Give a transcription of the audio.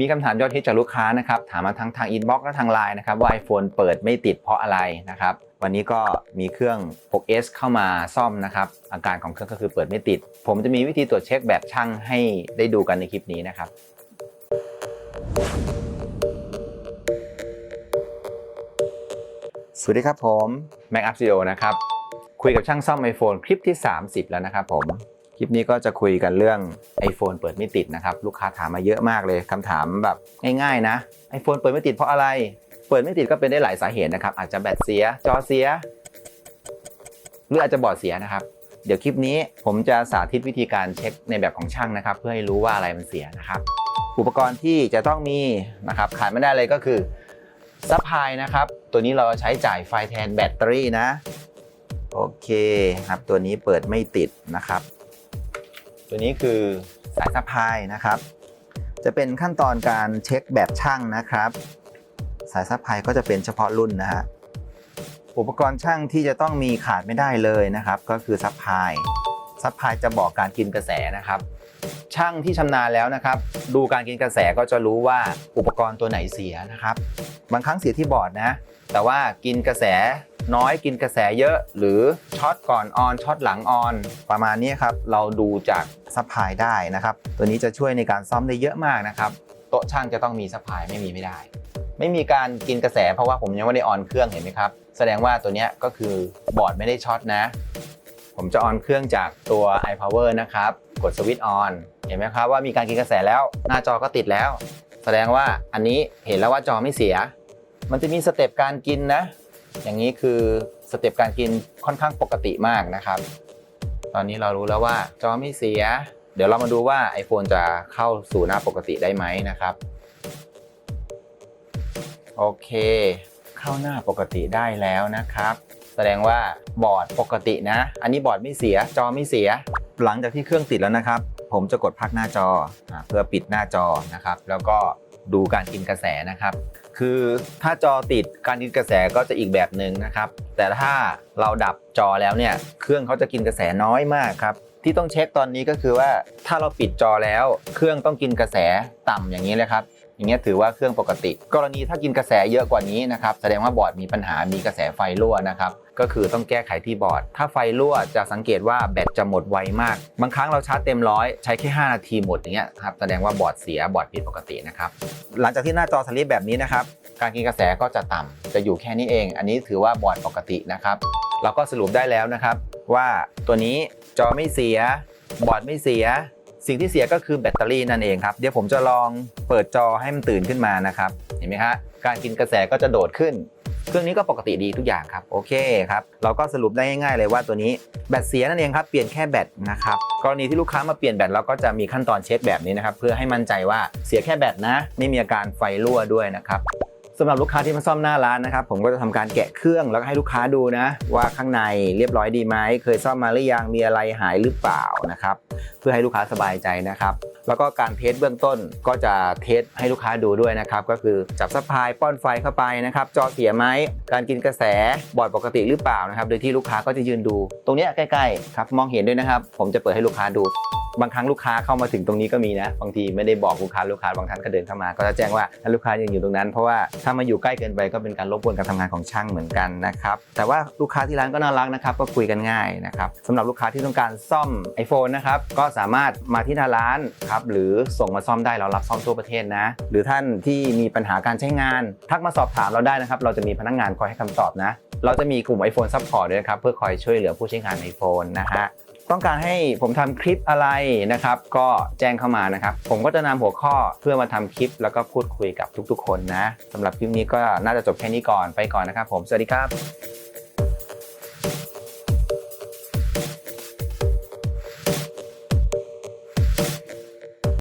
มีคำถามยอดฮิตจากลูกค้านะครับถามมาทั้งทางอินบ็อกซ์และทางไลน์นะครับว่า iPhone เปิดไม่ติดเพราะอะไรนะครับวันนี้ก็มีเครื่อง 6s เข้ามาซ่อมนะครับอาการของเครื่องก็คือเปิดไม่ติด ผมจะมีวิธีตรวจเช็คแบบช่างให้ได้ดูกันในคลิปนี้นะครับสวัสดีครับผม Mac Up Studio นะครับคุยกับช่างซ่อม iPhone คลิปที่ 30 แล้วนะครับผม คลิปนี้ก็จะคุยกันเรื่อง iPhone เปิดไม่ติดนะครับ ลูกค้าถามมาเยอะมากเลยคำถามแบบง่ายๆนะ iPhone เปิดไม่ติดเพราะอะไร เปิดไม่ติดก็เป็นได้หลายสาเหตุนะครับ อาจจะแบตเสีย จอเสีย หรืออาจจะบอดเสียนะครับ เดี๋ยวคลิปนี้ผมจะสาธิตวิธีการเช็คในแบบของช่างนะครับ เพื่อให้รู้ว่าอะไรมันเสียนะครับ อุปกรณ์ที่จะต้องมีนะครับขาดไม่ได้เลยก็คือซัพพลายนะครับ ตัวนี้เราใช้จ่ายไฟแทนแบตเตอรี่นะ โอเคครับ ตัวนี้เปิดไม่ติดนะครับ ตัวนี้คือสายซัพพลายนะครับ จะเป็นขั้นตอนการเช็คแบบช่างนะครับ สายซัพพลายก็จะเป็นเฉพาะรุ่นนะฮะอุปกรณ์ช่างที่จะต้องมีขาดไม่ได้เลยนะครับ ก็คือซัพพลายซัพพลายจะบอกการกินกระแสนะครับ ช่างที่ชำนาญแล้วนะครับ ดูการกินกระแสก็จะรู้ว่าอุปกรณ์ตัวไหนเสียนะครับ บางครั้งเสียที่บอร์ดนะ แต่ว่ากินกระแส น้อยกินกระแสเยอะหรือช็อตก่อนออนช็อตหลังออน ประมาณนี้ครับ เราดูจากซัพพลายได้นะครับ ตัวนี้จะช่วยในการซ่อมได้เยอะมากนะครับ โต๊ะช่างจะต้องมีซัพพลายไม่มีไม่ได้ ไม่มีการกินกระแสเพราะว่าผมยังไม่ได้ออนเครื่องเห็นไหมครับ แสดงว่าตัวนี้ก็คือบอร์ดไม่ได้ช็อตนะ ผมจะออนเครื่องจากตัว iPower นะครับ กดสวิตช์ออนเห็นไหมครับว่ามีการกินกระแสแล้ว หน้าจอก็ติดแล้ว แสดงว่าอันนี้เห็นแล้วว่าจอไม่เสีย มันจะมีสเต็ปการกินนะ อย่างนี้คือสเต็ปการกินค่อนข้างปกติมากนะครับ ตอนนี้เรารู้แล้วว่าจอไม่เสีย เดี๋ยวเรามาดูว่า iPhone จะเข้าสู่หน้าปกติได้ไหมนะครับโอเค เข้าหน้าปกติได้แล้วนะครับ แสดงว่าบอร์ดปกตินะ อันนี้บอร์ดไม่เสีย จอไม่เสีย หลังจากที่เครื่องติดแล้วนะครับ ผมจะกดพักหน้าจอเพื่อปิดหน้าจอนะครับ แล้วก็ดูการกินกระแสนะครับ คือถ้าจอติดการกินกระแสก็จะอีกแบบหนึ่งนะครับ แต่ถ้าเราดับจอแล้วเนี่ย เครื่องเขาจะกินกระแสน้อยมากครับที่ต้องเช็คตอนนี้ก็คือว่าถ้าเราปิดจอแล้ว เครื่องต้องกินกระแสต่ำอย่างนี้เลยครับ อย่างเงี้ยถือว่าเครื่องปกติ กรณีถ้ากินกระแสเยอะกว่านี้นะครับแสดงว่าบอร์ดมีปัญหามีกระแสไฟรั่วนะครับก็คือต้องแก้ไขที่บอร์ด ถ้าไฟรั่วจะสังเกตว่าแบตจะหมดไวมาก บางครั้งเราชาร์จเต็มร้อยใช้แค่ 5 นาทีหมดอย่างเงี้ยครับแสดงว่าบอร์ดเสียบอร์ดผิดปกตินะครับหลังจากที่หน้าจอสลิปแบบนี้นะครับการกินกระแสก็จะต่ำจะอยู่แค่นี้เอง อันนี้ถือว่าบอร์ดปกตินะครับเราก็สรุปได้แล้วนะครับ ว่าตัวนี้จอไม่เสียบอร์ดไม่เสีย สิ่งที่เสียก็คือแบตเตอรี่นั่นเองครับ เดี๋ยวผมจะลองเปิดจอให้มันตื่นขึ้นมานะครับ เห็นไหมฮะการกินกระแสก็จะโดดขึ้น เครื่องนี้ก็ปกติดีทุกอย่างครับ โอเคครับ เราก็สรุปได้ง่ายๆเลยว่าตัวนี้แบตเสียนั่นเองครับ เปลี่ยนแค่แบตนะครับ กรณีที่ลูกค้ามาเปลี่ยนแบตเราก็จะมีขั้นตอนเช็คแบบนี้นะครับ เพื่อให้มั่นใจว่าเสียแค่แบตนะ ไม่มีอาการไฟรั่วด้วยนะครับ สำหรับลูกค้าที่มาซ่อมหน้าร้านนะครับผมก็จะทำการแกะเครื่องแล้วก็ให้ลูกค้าดูนะ ว่าข้างในเรียบร้อยดีไหมเคยซ่อมมาหรือยังมีอะไรหายหรือเปล่านะครับเพื่อให้ลูกค้าสบายใจนะครับแล้วก็การเทสเบื้องต้นก็จะเทสให้ลูกค้าดูด้วยนะครับก็คือจับซัพพลายป้อนไฟเข้าไปนะครับจอเสียไหมการกินกระแสบอร์ดปกติหรือเปล่านะครับโดยที่ลูกค้าก็จะยืนดู ตรงนี้ใกล้ๆครับมองเห็นด้วยนะครับ ผมจะเปิดให้ลูกค้าดู บางครั้งลูกค้าเข้ามาถึงตรงนี้ก็มีนะ บางทีไม่ได้บอกลูกค้าลูกค้าบางท่านก็เดินเข้ามา ก็จะแจ้งว่าให้ลูกค้ายังอยู่ตรงนั้น เพราะว่าถ้ามาอยู่ใกล้เกินไปก็เป็นการรบกวนการทำงานของช่างเหมือนกันนะครับแต่ว่าลูกค้าที่ร้านก็น่ารักนะครับก็คุยกันง่ายนะครับสำหรับลูกค้าที่ต้องการซ่อม iPhone นะครับก็สามารถมาที่หน้าร้านครับหรือส่งมาซ่อมได้เรารับซ่อมทั่วประเทศนะ หรือท่านที่มีปัญหาการใช้งาน ทักมาสอบถามเราได้นะครับเราจะมีพนักงานคอยให้คำตอบนะ เราจะมีกลุ่ม iPhone Support ด้วยนะครับเพื่อคอยช่วยเหลือผู้ใช้งาน iPhone นะฮะ ต้องการให้ผมทำคลิปอะไรนะครับ ก็แจ้งเข้ามานะครับ ผมก็จะนำหัวข้อเพื่อมาทำคลิป แล้วก็พูดคุยกับทุกๆ คนนะสำหรับคลิปนี้ก็น่าจะจบแค่นี้ก่อนไปก่อนนะครับ ผมสวัสดีครับ